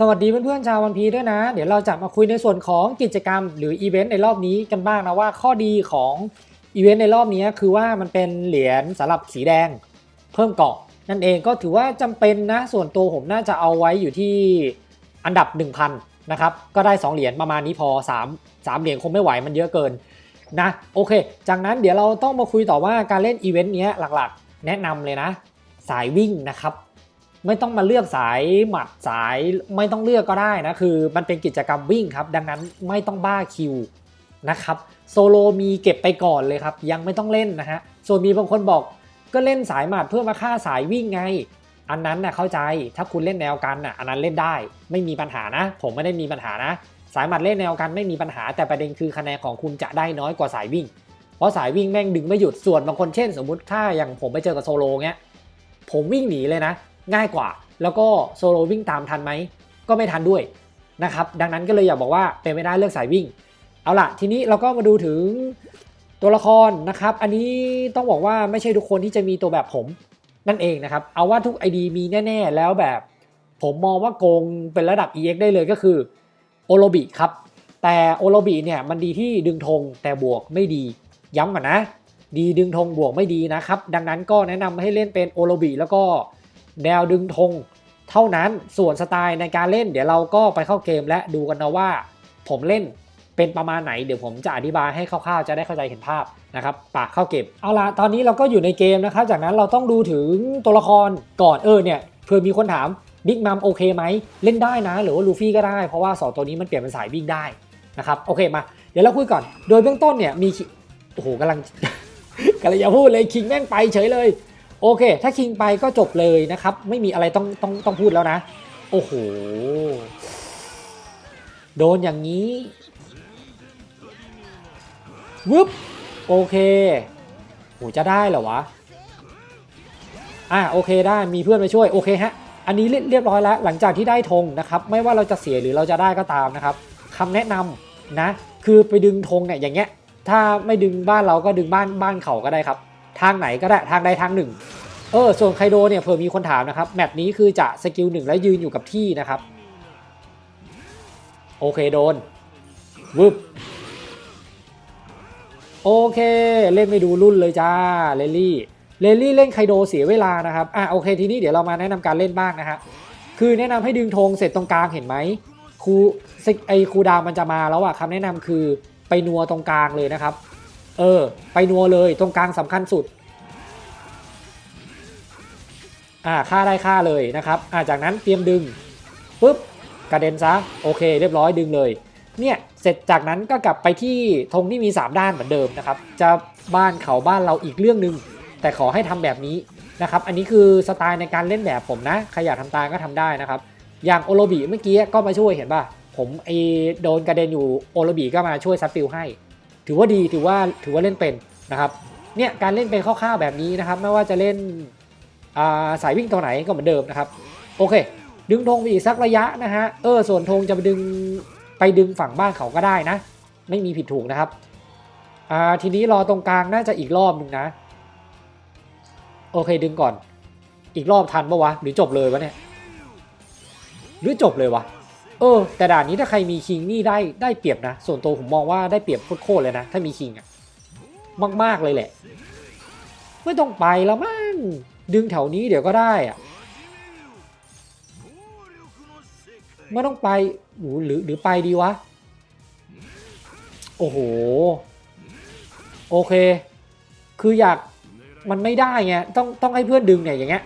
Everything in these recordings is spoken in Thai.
สวัสดีเพื่อนๆชาววันพีด้วยนะ เดี๋ยวเราจะมาคุยในส่วนของกิจกรรม หรืออีเวนต์ในรอบนี้กันบ้างนะว่าข้อดีของอีเวนต์ในรอบนี้คือว่ามันเป็นเหรียญสำหรับสีแดงเพิ่มเกาะนั่นเองก็ถือว่าจำเป็นนะส่วนตัวผมน่าจะเอาไว้อยู่ที่อันดับ 1000นะครับก็ได้ 2 เหรียญประมาณนี้พอ 3 3 เหรียญคงไม่ไหวมันเยอะเกินนะโอเค จากนั้นเดี๋ยวเราต้องมาคุยต่อว่าการเล่นอีเวนต์เนี้ยหลักๆ แนะนำเลยนะ สายวิ่งนะครับ ไม่ต้องมาเลือกสายหมัดสายไม่ต้องเลือกก็ได้นะคือ มันเป็นกิจกรรมวิ่งครับ ดังนั้นไม่ต้องบ้าคิวนะครับโซโลมีเก็บไปก่อนเลยครับ ยังไม่ต้องเล่นนะฮะส่วนมีบางคนบอกก็เล่นสายหมัดเพื่อมาฆ่าสายวิ่งไง อันนั้นนะเข้าใจถ้าคุณเล่นแนวกันน่ะอันนั้นเล่นได้ไม่มีปัญหานะ ผมไม่ได้มีปัญหานะ สายหมัดเล่นแนวกันไม่มีปัญหา แต่ประเด็นคือคะแนนของคุณจะได้น้อยกว่าสายวิ่ง เพราะสายวิ่งแม่งดึงไม่หยุดส่วนบางคนเช่น สมมุติถ้าอย่างผมไปเจอกับโซโลเงี้ยผมวิ่งหนีเลยนะ ง่ายกว่า แล้วก็โซโลวิ่งตามทันไหม ก็ไม่ทันด้วยนะครับดังนั้นก็เลยอยากบอกว่าเป็นไม่ได้เลือกสายวิ่ง เอาล่ะ ทีนี้เราก็มาดูถึงตัวละครนะครับ อันนี้ต้องบอกว่าไม่ใช่ทุกคนที่จะมีตัวแบบผมนั่นเองนะครับ เอาว่าทุก ID มีแน่ ๆ แล้วแบบผมมองว่าโกงเป็นระดับ EX ได้เลยก็คือโอโลบิครับ แต่โอโลบิเนี่ยมันดีที่ดึงธงแต่บวกไม่ดี ย้ำก่อนนะ ดีดึงธงบวกไม่ดีนะครับ ดังนั้นก็แนะนำให้เล่นเป็นโอโลบิแล้วก็ แนวดึงธงเท่านั้นส่วนสไตล์ในการเล่น เดี๋ยวเราก็ไปเข้าเกมและดูกันนะว่า ผมเล่นเป็นประมาณไหนเดี๋ยวผมจะอธิบายให้คร่าวๆ จะได้เข้าใจเห็นภาพนะครับปากเข้าเกมเอาละตอนนี้เราก็อยู่ในเกมนะครับจากนั้นเราต้องดูถึงตัวละครก่อนเออเนี่ยเพื่อมีคนถามบิ๊กมัมโอเคไหมเล่นได้นะหรือว่าลูฟี่ก็ได้เพราะว่าสองตัวนี้มันเปลี่ยนเป็นสายวิ่งได้นะครับโอเคมา เดี๋ยวเราคุยก่อน โดยเบื้องต้นเนี่ยมีโอ้โหกำลังกำลังจะพูดเลยคิงแม่งไปเฉยเลย โอเค ถ้าคิงไปก็จบเลยนะครับ ไม่มีอะไรต้องต้องต้องพูดแล้วนะ โอ้โห โดนอย่างนี้วึบโอเคโหจะได้เหรอวะ อะโอเคได้มีเพื่อนมาช่วยโอเคฮะ อันนี้เรียเรียบร้อยแล้ว หลังจากที่ได้ธงนะครับ ไม่ว่าเราจะเสียหรือเราจะได้ก็ตามนะครับคำแนะนำนะ คือไปดึงธงเนี่ยอย่างเงี้ย ถ้าไม่ดึงบ้านเราก็ดึงบ้านบ้านเขาก็ได้ครับ ทางไหนก็ได้ทางใดทางหนึ่ง เออส่วนไคโดเนี่ยเผื่อมีคนถามนะครับ แมปนี้คือจะสกิลหนึ่งแล้วยืนอยู่กับที่นะครับ โอเคโดนวึบโอเค เล่นไม่ดูรุ่นเลยจ้าเลลี่เลลี่เล่นไคโดเสียเวลานะครับอะโอเคทีนี้เดี๋ยวเรามาแนะนำการเล่นบ้างนะฮะคือแนะนำให้ดึงธงเสร็จตรงกลางเห็นไหมครูไอครูดาวมันจะมาแล้วอะคำแนะนำคือไปนัวตรงกลางเลยนะครับ เออ ไปนัวเลยตรงกลางสำคัญสุด อ่าค่าได้ค่าเลยนะครับ อ่าจากนั้นเตรียมดึงปุ๊บกระเด็นซะโอเค เรียบร้อยดึงเลย เนี่ยเสร็จจากนั้นก็กลับไปที่ธงที่มี 3 ด้านเหมือนเดิมนะครับ จะบ้านเขาบ้านเราอีกเรื่องหนึ่งแต่ขอให้ทำแบบนี้นะครับ อันนี้คือสไตล์ในการเล่นแบบผมนะใครอยากทำตามก็ทำได้นะครับ อย่างโอโลบีเมื่อกี้ก็มาช่วยเห็นป่ะ ผมไอโดนกระเด็นอยู่โอโลบีก็มาช่วยซับฟิลให้ ถือว่าดีถือว่าถือว่าเล่นเป็นนะครับเนี่ยการเล่นเป็นคร่าวๆแบบนี้นะครับ ไม่ว่าจะเล่นาสายวิ่งตัวไหนก็เหมือนเดิมนะครับ โอเค ดึงธงไปอีกสักระยะนะฮะเออส่วนธงจะไปดึงไปดึงฝั่งบ้านเขาก็ได้นะ ไม่มีผิดถูกนะครับทีนี้รอตรงกลางน่าจะอีกรอบหนึ่งนะ โอเคดึงก่อน อีกรอบทันปะวะหรือจบเลยวะเนี่ย หรือจบเลยวะ เออ แต่ด่านนี้ถ้าใครมีคิงนี่ได้ได้เปรียบนะ ส่วนตัวผมมองว่าได้เปรียบโคตรเลยนะ ถ้ามีคิงอะมากๆเลยแหละ ไม่ต้องไปแล้วมั้งดึงแถวนี้เดี๋ยวก็ได้อะไม่ต้องไปหูหรือหรือไปดีวะ โอ้โห โอเค คืออยากมันไม่ได้ไงต้องต้องให้เพื่อนดึงเนี่ยอย่างเงี้ย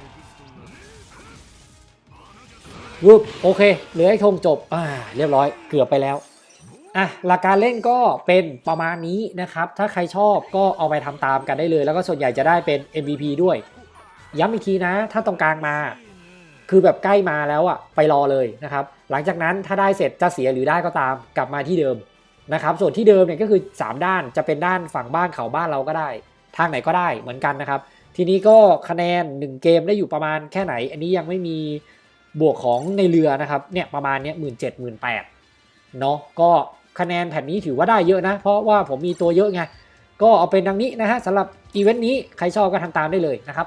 รูปโอเค เหลือให้ธงจบ อ่า เรียบร้อย เกือบไปแล้ว อะ หลักการเล่นก็เป็นประมาณนี้นะครับ ถ้าใครชอบก็เอาไปทำตามกันได้เลย แล้วก็ส่วนใหญ่จะได้เป็น MVP ด้วย ย้ำอีกทีนะ ถ้าตรงกลางมา คือแบบใกล้มาแล้วอะไปรอเลยนะครับ หลังจากนั้นถ้าได้เสร็จจะเสียหรือได้ก็ตามกลับมาที่เดิมนะครับ ส่วนที่เดิมเนี่ยก็คือ 3 ด้านจะเป็นด้านฝั่งบ้านเขาบ้านเราก็ได้ ทางไหนก็ได้เหมือนกันนะครับ ทีนี้ก็คะแนน 1 เกมได้อยู่ประมาณแค่ไหน อันนี้ยังไม่มี บวกของในเรือนะครับเนี่ยประมาณเนี้ยหมื่นเจ็ดหมื่นแปดเนาะก็คะแนนแผ่นนี้ถือว่าได้เยอะนะ เพราะว่าผมมีตัวเยอะไง ก็เอาเป็นดังนี้นะฮะสำหรับอีเวนต์นี้ใครชอบก็ทำตามได้เลยนะครับ